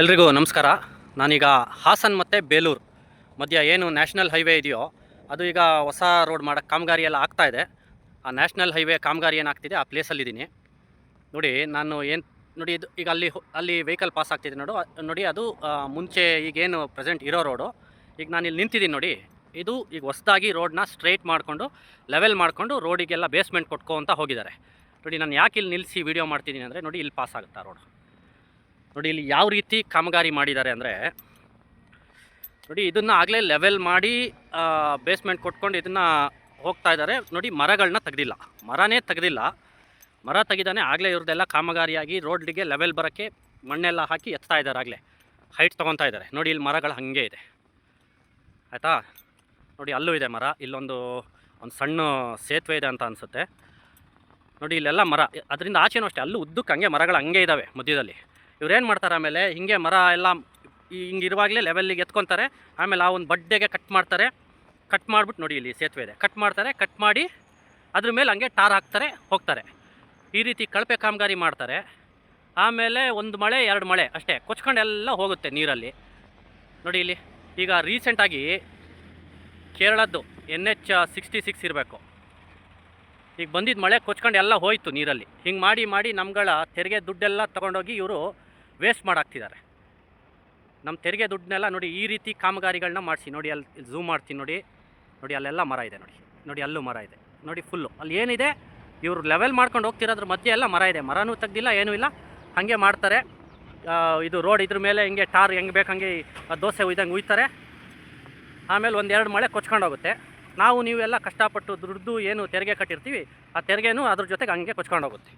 ಎಲ್ರಿಗೂ ನಮಸ್ಕಾರ. ನಾನೀಗ ಹಾಸನ್ ಮತ್ತು ಬೇಲೂರು ಮಧ್ಯ ಏನು ನ್ಯಾಷನಲ್ ಹೈವೇ ಇದೆಯೋ, ಅದು ಈಗ ಹೊಸ ರೋಡ್ ಮಾಡೋಕ್ಕೆ ಕಾಮಗಾರಿ ಎಲ್ಲ ಆಗ್ತಾ ಇದೆ. ಆ ನ್ಯಾಷನಲ್ ಹೈವೇ ಕಾಮಗಾರಿ ಏನಾಗ್ತಿದೆ ಆ ಪ್ಲೇಸಲ್ಲಿದ್ದೀನಿ ನೋಡಿ, ನಾನು ಏನು, ನೋಡಿ ಇದು ಈಗ ಅಲ್ಲಿ ಅಲ್ಲಿ ವೆಹಿಕಲ್ ಪಾಸ್ ಆಗ್ತಿದೆ ನೋಡು. ನೋಡಿ, ಅದು ಮುಂಚೆ ಈಗೇನು ಪ್ರೆಸೆಂಟ್ ಇರೋ ರೋಡು ಈಗ ನಾನು ಇಲ್ಲಿ ನಿಂತಿದ್ದೀನಿ ನೋಡಿ. ಇದು ಈಗ ಹೊಸದಾಗಿ ರೋಡ್ನ ಸ್ಟ್ರೈಟ್ ಮಾಡಿಕೊಂಡು ಲೆವೆಲ್ ಮಾಡಿಕೊಂಡು ರೋಡಿಗೆಲ್ಲ ಬೇಸ್ಮೆಂಟ್ ಕೊಟ್ಕೋ ಅಂತ ಹೋಗಿದ್ದಾರೆ. ನೋಡಿ, ನಾನು ಯಾಕೆ ಇಲ್ಲಿ ನಿಲ್ಲಿಸಿ ವೀಡಿಯೋ ಮಾಡ್ತಿದ್ದೀನಿ ಅಂದರೆ, ನೋಡಿ, ಇಲ್ಲಿ ಪಾಸ್ ಆಗುತ್ತಾ ರೋಡ್ ನೋಡಿ, ಇಲ್ಲಿ ಯಾವ ರೀತಿ ಕಾಮಗಾರಿ ಮಾಡಿದ್ದಾರೆ ಅಂದರೆ, ನೋಡಿ, ಇದನ್ನು ಆಗಲೇ ಲೆವೆಲ್ ಮಾಡಿ ಬೇಸ್ಮೆಂಟ್ ಕೊಟ್ಕೊಂಡು ಇದನ್ನು ಹೋಗ್ತಾ ಇದ್ದಾರೆ. ನೋಡಿ ಮರಗಳನ್ನ ತೆಗ್ದಿಲ್ಲ. ಮರನೇ ತೆಗ್ದಿಲ್ಲ. ಮರ ತೆಗಿದಾನೆ ಆಗಲೇ ಇವ್ರದ್ದೆಲ್ಲ ಕಾಮಗಾರಿಯಾಗಿ ರೋಡ್ಗೆ ಲೆವೆಲ್ ಬರೋಕ್ಕೆ ಮಣ್ಣೆಲ್ಲ ಹಾಕಿ ಎತ್ತಾ ಇದ್ದಾರೆ ಆಗಲೇ. ಹೈಟ್ ತೊಗೊತಾ ಇದ್ದಾರೆ. ನೋಡಿ, ಇಲ್ಲಿ ಮರಗಳು ಹಾಗೆ ಇದೆ. ಆಯಿತಾ? ನೋಡಿ, ಅಲ್ಲೂ ಇದೆ ಮರ. ಇಲ್ಲೊಂದು, ಒಂದು ಸಣ್ಣ ಸೇತುವೆ ಇದೆ ಅಂತ ಅನಿಸುತ್ತೆ. ನೋಡಿ, ಇಲ್ಲೆಲ್ಲ ಮರ. ಅದರಿಂದ ಆಚೆನೂ ಅಷ್ಟೇ. ಅಲ್ಲೂ ಉದ್ದಕ್ಕೆ ಹಂಗೆ ಮರಗಳು ಹಂಗೆ ಇದ್ದಾವೆ ಮಧ್ಯದಲ್ಲಿ. ಇವ್ರು ಏನು ಮಾಡ್ತಾರೆ ಆಮೇಲೆ, ಹಿಂಗೆ ಮರ ಎಲ್ಲ ಹಿಂಗೆ ಇರುವಾಗಲೇ ಲೆವೆಲ್ಲಿಗೆ ಎತ್ಕೊತಾರೆ. ಆಮೇಲೆ ಆ ಒಂದು ಬಡ್ಡೆಗೆ ಕಟ್ ಮಾಡ್ತಾರೆ. ಕಟ್ ಮಾಡಿಬಿಟ್ಟು ನೋಡಿ ಇಲ್ಲಿ ಸೇತುವೆ ಇದೆ. ಕಟ್ ಮಾಡ್ತಾರೆ ಕಟ್ ಮಾಡಿ ಅದ್ರ ಮೇಲೆ ಹಂಗೆ ಟಾರ್ ಹಾಕ್ತಾರೆ, ಹೋಗ್ತಾರೆ. ಈ ರೀತಿ ಕಳಪೆ ಕಾಮಗಾರಿ ಮಾಡ್ತಾರೆ. ಆಮೇಲೆ ಒಂದು ಮಳೆ, ಎರಡು ಮಳೆ ಅಷ್ಟೇ. ಕೊಚ್ಕೊಂಡೆಲ್ಲ ಹೋಗುತ್ತೆ ನೀರಲ್ಲಿ. ನೋಡಿ ಇಲ್ಲಿ, ಈಗ ರೀಸೆಂಟಾಗಿ ಕೇರಳದ್ದು ಎನ್ ಎಚ್ ಸಿಕ್ಸ್ಟಿ ಸಿಕ್ಸ್ ಇರಬೇಕು. ಈಗ ಬಂದಿದ್ದ ಮಳೆ ಕೊಚ್ಕೊಂಡು ಎಲ್ಲ ಹೋಯಿತು ನೀರಲ್ಲಿ. ಹಿಂಗೆ ಮಾಡಿ ಮಾಡಿ ನಮ್ಗಳ ತೆರಿಗೆ ದುಡ್ಡೆಲ್ಲ ತೊಗೊಂಡೋಗಿ ಇವರು ವೇಸ್ಟ್ ಮಾಡಾಕ್ತಿದ್ದಾರೆ. ನಮ್ಮ ತೆರಿಗೆ ದುಡ್ಡನ್ನೆಲ್ಲ ನೋಡಿ ಈ ರೀತಿ ಕಾಮಗಾರಿಗಳನ್ನ ಮಾಡಿಸಿ, ನೋಡಿ ಅಲ್ಲಿ ಝೂಮ್ ಮಾಡ್ತೀನಿ ನೋಡಿ ನೋಡಿ ಅಲ್ಲೆಲ್ಲ ಮರ ಇದೆ ನೋಡಿ ನೋಡಿ ಅಲ್ಲೂ ಮರ ಇದೆ, ನೋಡಿ ಫುಲ್ಲು ಅಲ್ಲಿ ಏನಿದೆ, ಇವರು ಲೆವೆಲ್ ಮಾಡ್ಕೊಂಡು ಹೋಗ್ತಿರೋದ್ರ ಮಧ್ಯೆ ಎಲ್ಲ ಮರ ಇದೆ, ಮರನೂ ತೆಗ್ದಿಲ್ಲ, ಏನೂ ಇಲ್ಲ. ಹಾಗೆ ಮಾಡ್ತಾರೆ. ಇದು ರೋಡ್ ಇದ್ರ ಮೇಲೆ ಹಿಂಗೆ ಟಾರ್ ಹೆಂಗೆ ಬೇಕು ಹಂಗೆ ದೋಸೆ ಉಯ್ದಂಗೆ ಉಯ್ತಾರೆ. ಆಮೇಲೆ ಒಂದೆರಡು ಮಳೆ ಕೊಚ್ಕೊಂಡೋಗುತ್ತೆ ನಾವು ನೀವೆಲ್ಲ ಕಷ್ಟಪಟ್ಟು ದುಡ್ದು ಏನು ತೆರಿಗೆ ಕಟ್ಟಿರ್ತೀವಿ, ಆ ತೆರಿಗೆನೂ ಅದ್ರ ಜೊತೆಗೆ ಹಂಗೆ ಕೊಚ್ಕೊಂಡು ಹೋಗುತ್ತೆ.